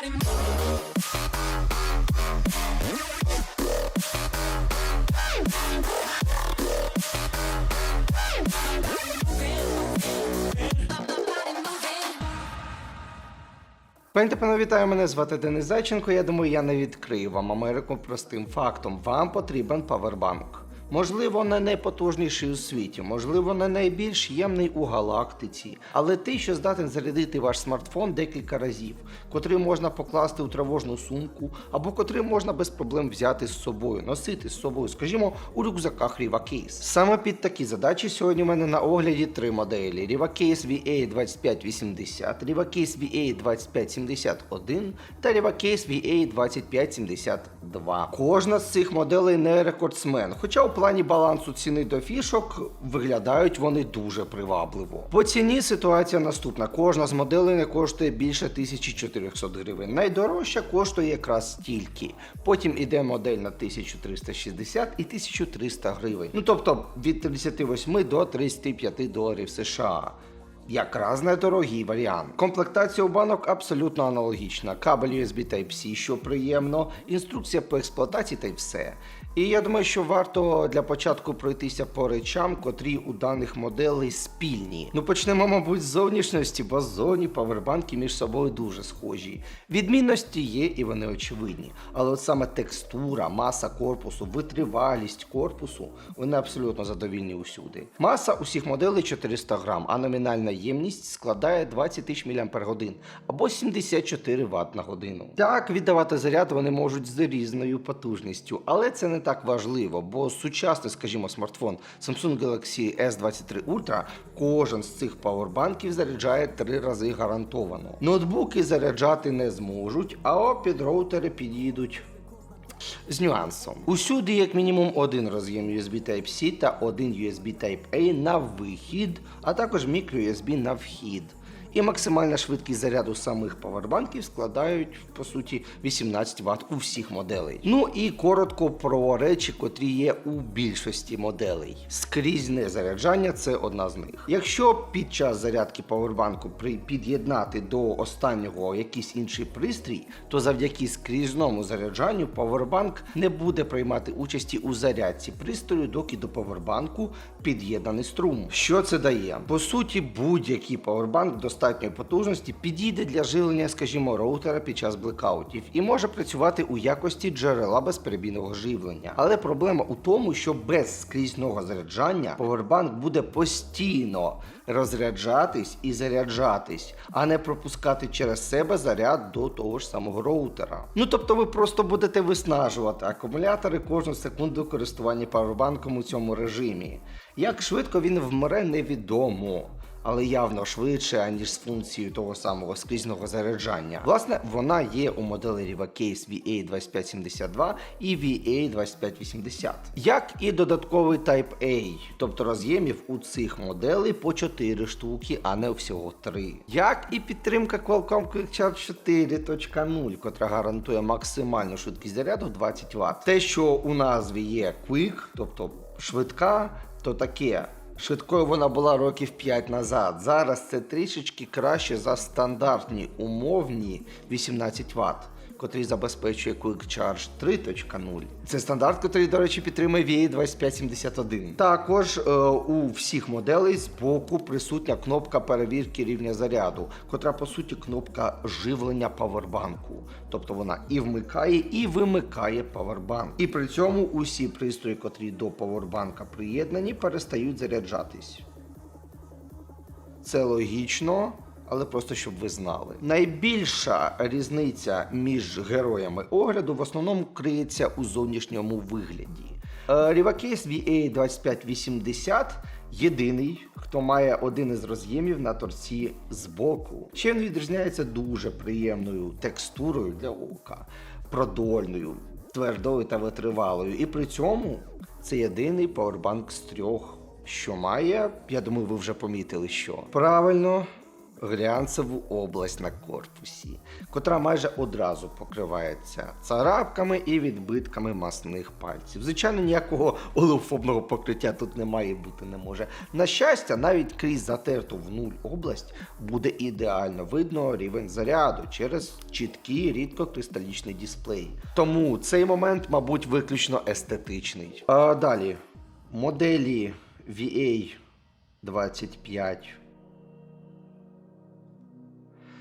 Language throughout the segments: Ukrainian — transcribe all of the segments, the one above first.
Пані та вітаю, мене звати Денис Зайченко. Я думаю, я не відкрию вам Америку простим фактом. Вам потрібен павербанк. Можливо, не найпотужніший у світі, можливо, не найбільш ємний у галактиці, але той, що здатен зарядити ваш смартфон декілька разів, котрий можна покласти у тривожну сумку, або котрий можна без проблем взяти з собою, носити з собою, скажімо, у рюкзаках Riva Case. Саме під такі задачі сьогодні у мене на огляді три моделі: Riva Case VA2580, Riva Case VA2571 та Riva Case VA2572. Кожна з цих моделей не рекордсмен, хоча у плані балансу ціни до фішок виглядають вони дуже привабливо. По ціні ситуація наступна: кожна з моделей не коштує більше 1400 гривень. Найдорожча коштує якраз стільки. Потім іде модель на 1360 і 1300 гривень. Ну тобто від 38 до 35 доларів США. Якраз недорогий варіант. Комплектація у банок абсолютно аналогічна. Кабель USB Type-C, що приємно, інструкція по експлуатації та й все. І я думаю, що варто для початку пройтися по речам, котрі у даних моделей спільні. Ну почнемо, мабуть, з зовнішності, бо зоні павербанки між собою дуже схожі. Відмінності є і вони очевидні. Але от саме текстура, маса корпусу, витривалість корпусу, вони абсолютно задовільні усюди. Маса усіх моделей 400 грам, а номінальна ємність складає 20 тисяч мАч або 74 Вт на годину. Так, віддавати заряд вони можуть з різною потужністю, але це не так важливо, бо сучасний, скажімо, смартфон Samsung Galaxy S23 Ultra кожен з цих павербанків заряджає три рази гарантовано. Ноутбуки заряджати не зможуть, а під роутери підійдуть з нюансом. Усюди, як мінімум, один роз'єм USB Type-C та один USB Type-A на вихід, а також microUSB на вхід. І максимальна швидкість заряду самих павербанків складають по суті 18 Вт у всіх моделей. Ну і коротко про речі, котрі є у більшості моделей. Скрізне заряджання це одна з них. Якщо під час зарядки павербанку під'єднати до останнього якийсь інший пристрій, то завдяки скрізному заряджанню павербанк не буде приймати участі у зарядці пристрою, доки до павербанку під'єднаний струм. Що це дає? По суті, будь-який павербанк достатньої потужності підійде для живлення, скажімо, роутера під час блекаутів і може працювати у якості джерела безперебійного живлення. Але проблема у тому, що без скрізного заряджання павербанк буде постійно розряджатись і заряджатись, а не пропускати через себе заряд до того ж самого роутера. Ну тобто ви просто будете виснажувати акумулятори кожну секунду користування павербанком у цьому режимі. Як швидко він вмре, невідомо. Але явно швидше, аніж з функцією того самого скрізного заряджання. Власне, вона є у моделі Case VA2572 і VA2580. Як і додатковий Type-A, тобто роз'ємів у цих моделей по 4 штуки, а не всього 3. Як і підтримка Qualcomm QuickCharge 4.0, котра гарантує максимальну швидкість заряду в 20 Вт. Те, що у назві є Quick, тобто швидка, то таке. Швидкою вона була років 5 назад. Зараз це трішечки краще за стандартні умовні 18 Вт, котрий забезпечує Quick Charge 3.0. Це стандарт, який, до речі, підтримує VA2571. Також е, у всіх моделей збоку присутня кнопка перевірки рівня заряду, котра по суті кнопка живлення павербанку. Тобто вона і вмикає, і вимикає павербанк. І при цьому усі пристрої, котрі до павербанка приєднані, перестають заряджатись. Це логічно, але просто щоб ви знали. Найбільша різниця між героями огляду в основному криється у зовнішньому вигляді. Е, Rivacase VA2580 єдиний, хто має один із роз'ємів на торці збоку. Ще він відрізняється дуже приємною текстурою для ока, продольною, твердою та витривалою. І при цьому це єдиний павербанк з трьох, що має, я думаю, ви вже помітили, що правильно. Глянцеву область на корпусі, котра майже одразу покривається царапками і відбитками масних пальців. Звичайно, ніякого олеофобного покриття тут немає бути не може. На щастя, навіть крізь затерту в нуль область буде ідеально видно рівень заряду через чіткий рідкокристалічний дисплей. Тому цей момент, мабуть, виключно естетичний. А далі моделі VA 25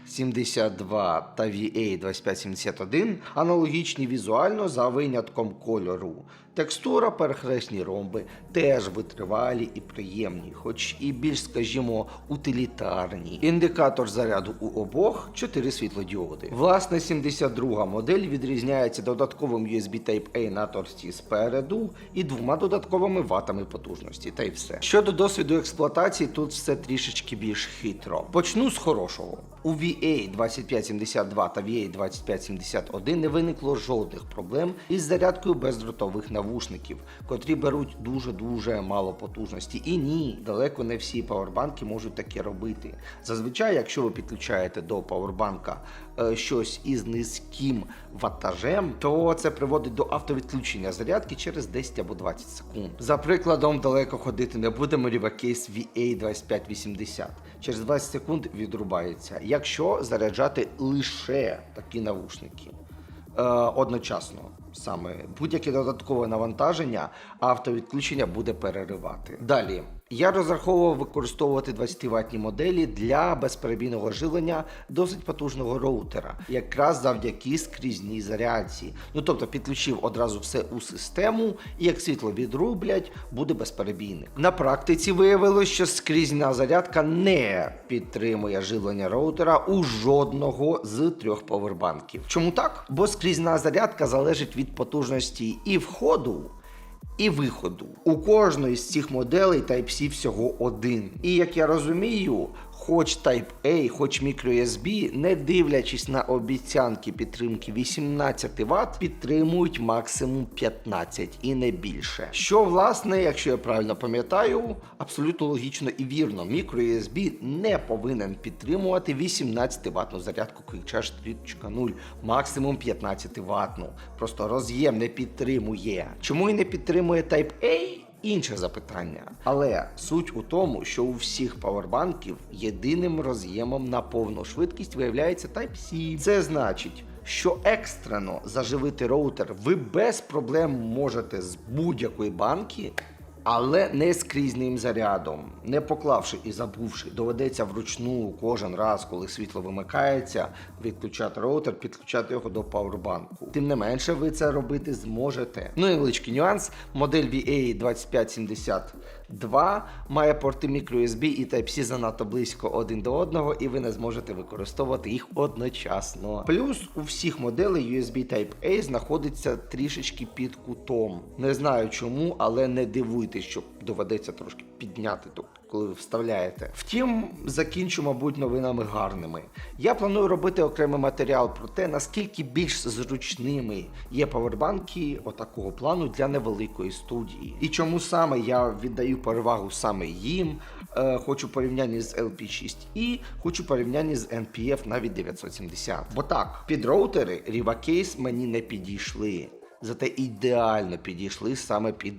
72 та VA 2571 аналогічні візуально за винятком кольору. Текстура, перехресні ромби теж витривалі і приємні, хоч і більш, скажімо, утилітарні. Індикатор заряду у обох 4 світлодіоди. Власне, 72 модель відрізняється додатковим USB Type-A на торці спереду і двома додатковими ватами потужності. Та й все. Щодо досвіду експлуатації, тут все трішечки більш хитро. Почну з хорошого. У VA 2572 та VA 2571 не виникло жодних проблем із зарядкою бездротових навушників, котрі беруть дуже-дуже мало потужності. І ні, далеко не всі павербанки можуть таке робити. Зазвичай, якщо ви підключаєте до павербанка е, щось із низьким ваттажем, то це приводить до автовідключення зарядки через 10 або 20 секунд. За прикладом, далеко ходити не будемо Rivacase VA 2580. Через 20 секунд відрубається, якщо заряджати лише такі навушники одночасно. Саме будь-яке додаткове навантаження автовідключення буде переривати. Далі. Я розраховував використовувати 20 ватні моделі для безперебійного живлення досить потужного роутера, якраз завдяки скрізній зарядці. Ну тобто підключив одразу все у систему, і як світло відрублять, буде безперебійник. На практиці виявилось, що скрізна зарядка не підтримує живлення роутера у жодного з трьох повербанків. Чому так? Бо скрізна зарядка залежить від потужності і входу і виходу. У кожної з цих моделей Type-C всього один. І як я розумію, хоч Type-A, хоч microUSB, не дивлячись на обіцянки підтримки 18 Вт, підтримують максимум 15 і не більше. Що, власне, якщо я правильно пам'ятаю, абсолютно логічно і вірно, microUSB не повинен підтримувати 18 ватну зарядку Quick 3.0, максимум 15 ватну. Просто роз'єм не підтримує. Чому і не підтримує Type-A? Інше запитання. Але суть у тому, що у всіх павербанків єдиним роз'ємом на повну швидкість виявляється Type-C. Це значить, що екстрено заживити роутер ви без проблем можете з будь-якої банки але не з крізним зарядом. Не поклавши і забувши, доведеться вручну кожен раз, коли світло вимикається, відключати роутер, підключати його до пауербанку. Тим не менше, ви це робити зможете. Ну і величкий нюанс. Модель VA2570 Два має порти microUSB і Type-C занадто близько один до одного, і ви не зможете використовувати їх одночасно. Плюс у всіх моделей USB Type-A знаходиться трішечки під кутом. Не знаю чому, але не дивуйтесь, що доведеться трошки підняти ту коли ви вставляєте. Втім, закінчу, мабуть, новинами гарними. Я планую робити окремий матеріал про те, наскільки більш зручними є павербанки отакого плану для невеликої студії. І чому саме я віддаю перевагу саме їм. Е, хочу порівняння з LP6i, хочу порівняння з NPF навіть 970. Бо так, під роутери Rivacase мені не підійшли. Зате ідеально підійшли саме під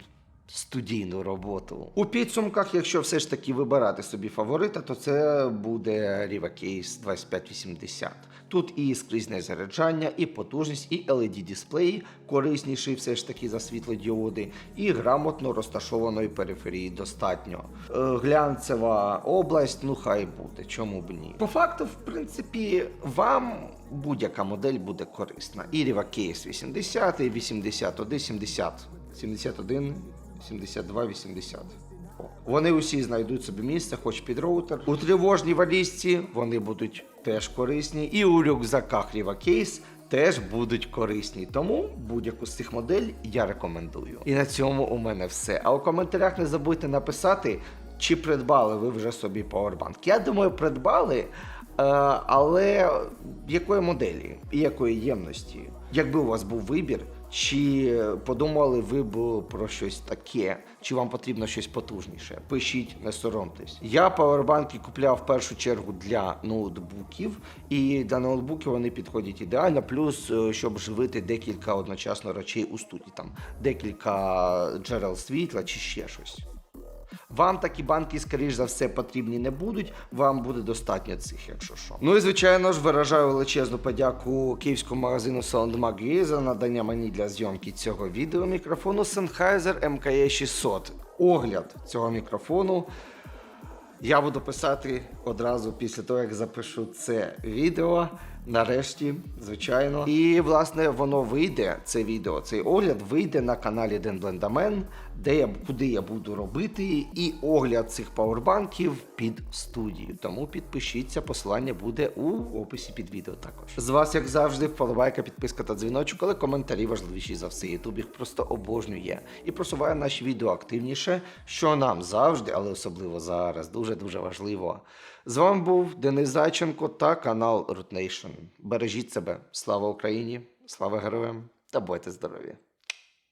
студійну роботу. У підсумках, якщо все ж таки вибирати собі фаворита, то це буде Rivacase 2580. Тут і скрізне заряджання, і потужність, і LED дисплей корисніший все ж таки за світлодіоди, і грамотно розташованої периферії достатньо. Е, глянцева область, ну хай буде, чому б ні. По факту, в принципі, вам будь-яка модель буде корисна. І Rivacase 80, і 81, 70, 71, 72, 80. Вони усі знайдуть собі місце, хоч під роутер. У тривожній валізці вони будуть теж корисні. І у рюкзаках Rivacase теж будуть корисні. Тому будь-яку з цих модель я рекомендую. І на цьому у мене все. А у коментарях не забудьте написати, чи придбали ви вже собі Powerbank. Я думаю, придбали. Е, але якої моделі і якої ємності? Якби у вас був вибір, Чи подумали ви б про щось таке? Чи вам потрібно щось потужніше? Пишіть, не соромтесь. Я павербанки купляв в першу чергу для ноутбуків, і для ноутбуків вони підходять ідеально. Плюс, е, щоб живити декілька одночасно речей у студії, там декілька джерел світла чи ще щось. Вам такі банки, скоріш за все, потрібні не будуть. Вам буде достатньо цих, якщо що. Ну і звичайно ж виражаю величезну подяку київському магазину Soundmag за надання мені для зйомки цього відео мікрофону Sennheiser MKE 600. Огляд цього мікрофону я буду писати одразу після того, як запишу це відео. Нарешті, звичайно. І власне воно вийде, це відео, цей огляд вийде на каналі Ден Блендамен, де я куди я буду робити і огляд цих павербанків під студію. Тому підпишіться, посилання буде у описі під відео також. З вас, як завжди, вподобайка, підписка та дзвіночок, але коментарі важливіші за все. Ютуб їх просто обожнює і просуває наші відео активніше, що нам завжди, але особливо зараз, дуже дуже важливо. З вами був Денис Зайченко та канал Root Nation. Бережіть себе. Слава Україні! Слава героям та будьте здорові!